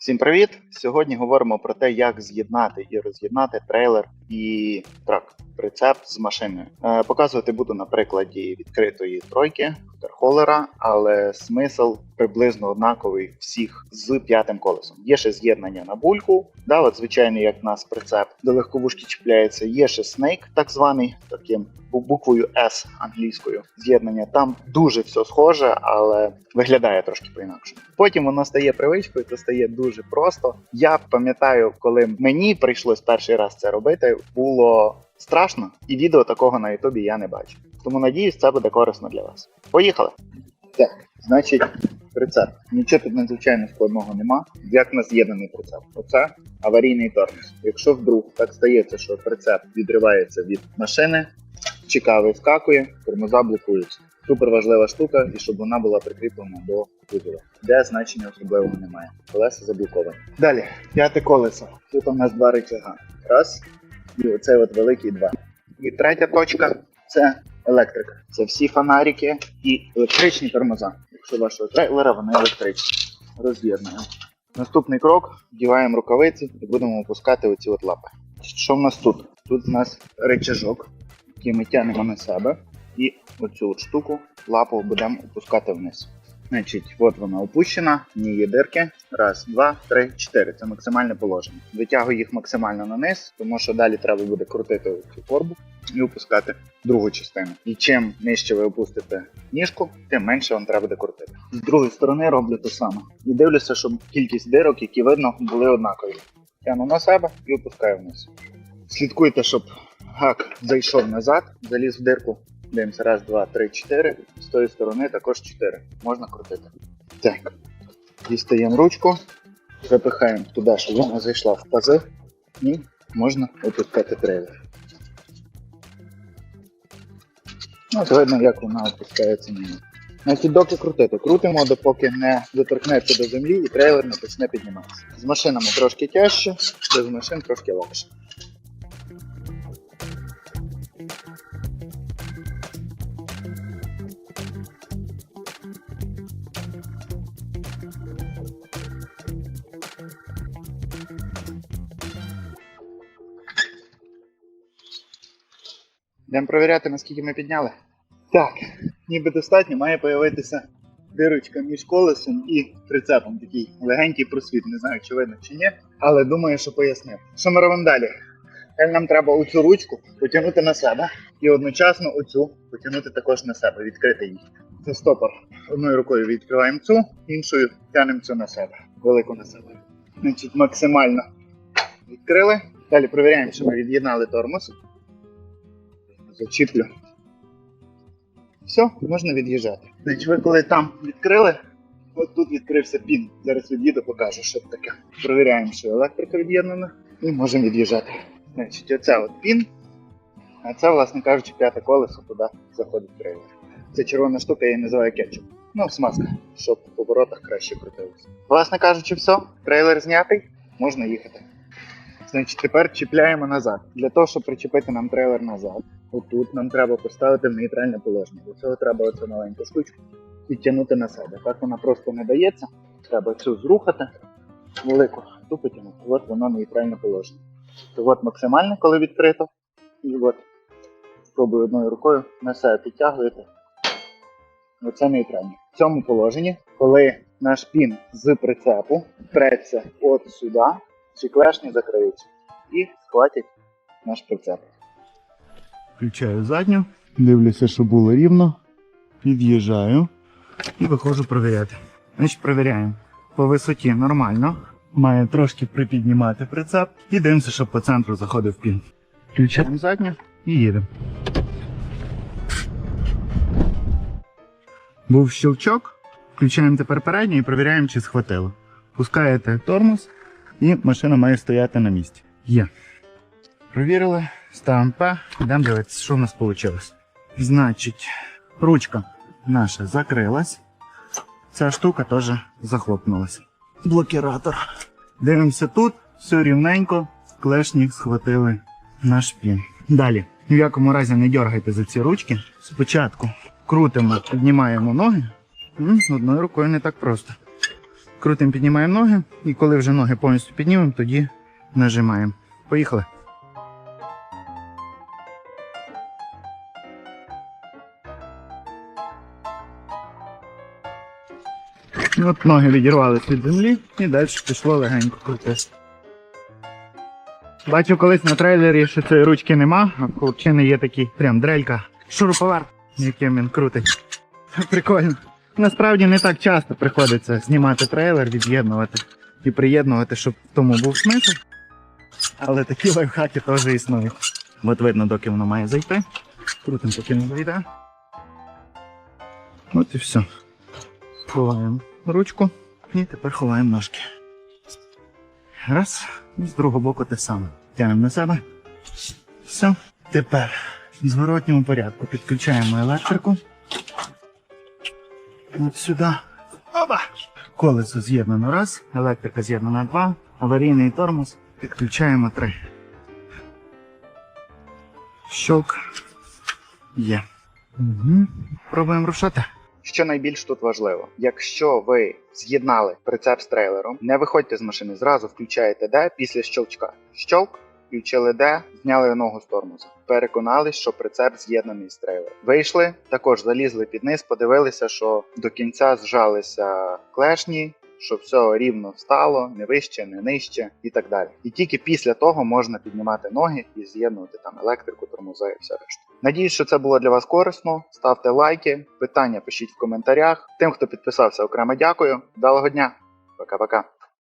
Всім привіт! Сьогодні говоримо про те, як з'єднати і роз'єднати трейлер і трак, прицеп з машиною. Е, показувати буду на прикладі відкритої тройки терхолера, але смисл приблизно однаковий всіх з п'ятим колесом. Є ще з'єднання на бульку, да, от звичайний, як в нас прицеп до легковушки чіпляється. Є ще снейк, так званий, таким буквою S англійською з'єднання. Там дуже все схоже, але виглядає трошки по-інакше. Потім воно стає привичкою, це стає дуже просто. Я пам'ятаю, коли мені прийшлось перший раз це робити, було страшно, і відео такого на Ютубі я не бачу. Тому надіюсь, це буде корисно для вас. Поїхали! Так, значить, прицеп. Нічого тут надзвичайно складного нема. Як в нас з'єднаний прицеп? Оце аварійний тормоз. Якщо вдруг так стається, що прицеп відривається від машини, чека вискакує, тормоза блокуються. Супер важлива штука, і щоб вона була прикріплена до кузова. Де значення особливого немає. Колеса заблоковані. Далі, п'яте колесо. Тут у нас два рычага. Раз. І оцей от великий два. І третя точка це електрика. Це всі фонарики і електричні тормоза. Якщо вашого трейлера, вони електричні. Роз'єднуємо. Наступний крок вдіваємо рукавиці і будемо опускати оці от лапи. Що в нас тут? Тут у нас рычажок, який ми тягнемо на себе, і оцю от штуку лапу будемо опускати вниз. Значить, от вона опущена, в ній є дирки. Раз, два, три, чотири. Це максимальне положення. Витягую їх максимально на низ, тому що далі треба буде крутити цю форбу і опускати другу частину. І чим нижче ви опустите ніжку, тим менше вам треба буде крутити. З другої сторони роблю те саме. І дивлюся, щоб кількість дирок, які видно, були однакові. Тягну на себе і опускаю вниз. Слідкуйте, щоб гак зайшов назад, заліз в дирку. Дивимося, раз, два, три, чотири. З тої сторони також чотири. Можна крутити. Так. Дістаємо ручку, запихаємо туди, щоб вона зайшла в пази, і можна опускати трейлер. Ну, От видно, як вона опускається на. Значить, доки крутити. Крутимо, допоки не доторкнеться до землі і трейлер не почне підніматися. З машинами трошки тяжче, без машин трошки легше. Йдемо перевіряти, наскільки ми підняли. Так, ніби достатньо, має появитися дирочка між колесом і прицепом. Такий легенький просвіт. Не знаю, чи видно чи ні, але думаю, що пояснив. Що ми робимо далі? Нам треба оцю ручку потягнути на себе і одночасно оцю потягнути також на себе, відкрити її. Це стопор. Одною рукою відкриваємо цю, іншою тягнемо цю на себе, велику на себе. Значить, максимально відкрили. Далі перевіряємо, що ми від'єднали тормоз. Зачіплю. Все, можна від'їжджати. Значить, ви коли там відкрили, от тут відкрився пін. Зараз від'їду, покажу, що таке. Провіряємо, що електрика від'єднана, і можемо від'їжджати. Значить, оце от пін, а це, власне кажучи, п'яте колесо, туди заходить трейлер. Це червона штука, я її називаю кетчуп. Ну, смазка, щоб в поворотах краще крутилося. Власне кажучи, все, трейлер знятий, можна їхати. Значить, тепер чіпляємо назад. Для того, щоб причепити нам трейлер назад, отут нам треба поставити в нейтральне положення. Для цього треба оцю маленьку штучку підтягнути на себе. Так вона просто не дається. Треба цю зрухати, велику, ту потягнути. От воно нейтральне положення. То от максимальне, коли відкрито. І от спробую одною рукою на себе підтягуєте. Оце нейтральне. В цьому положенні, коли наш пін з прицепу треться от сюди, ці клешні закриються і схватять наш прицеп. Включаю задню, дивлюся, що було рівно. Під'їжджаю і виходжу провіряти. Значить, провіряємо. По висоті нормально. Має трошки припіднімати прицеп і дивимося, щоб по центру заходив пін. Включаємо задню і їдемо. Був щелчок. Включаємо тепер передню і перевіряємо, чи схватило. Пускаєте тормоз, і машина має стояти на місці. Є. Провірили, ставимо П, йдемо дивитися, що в нас вийшло. Значить, ручка наша закрилась. Ця штука теж захлопнулася. Блокіратор. Дивимося тут, все рівненько, клешні схватили наш пін. Далі. Ні в якому разі не дергайте за ці ручки. Спочатку крутимо, піднімаємо ноги. Одною рукою не так просто. Крутим, піднімаємо ноги, і коли вже ноги повністю піднімемо, тоді нажимаємо. Поїхали. От ноги відірвалися від землі і далі пішло легенько крутити. Бачу колись на трейлері, що цієї ручки нема, а в хлопчини є такі прям дрелька, шуруповерт, яким він крутить. Прикольно. Насправді не так часто приходиться знімати трейлер, від'єднувати і приєднувати, щоб в тому був смисл. Але такі лайфхаки теж існують. От видно, доки воно має зайти. Крутим, поки не зайде. От і все. Ховаємо ручку і тепер ховаємо ножки. Раз. І з другого боку те саме. Тягнемо на себе. Все. Тепер в зворотньому порядку підключаємо електрику. От сюди. Оба! Колесо з'єднано раз, електрика з'єднана два, аварійний тормоз підключаємо три. Щелк. Є. Угу. Пробуємо рушати. Що найбільш тут важливо, якщо ви з'єднали прицеп з трейлером, не виходьте з машини, зразу включаєте D після щелчка. Включили D, зняли ногу з тормоза. Переконались, що прицеп з'єднаний з трейлером. Вийшли, також залізли під низ, подивилися, що до кінця зжалися клешні, що все рівно стало, не вище, не нижче і так далі. І тільки після того можна піднімати ноги і з'єднувати там електрику, тормоза і все решта. Надіюсь, що це було для вас корисно. Ставте лайки, питання пишіть в коментарях. Тим, хто підписався, окремо дякую. Вдалого дня. Пока-пока.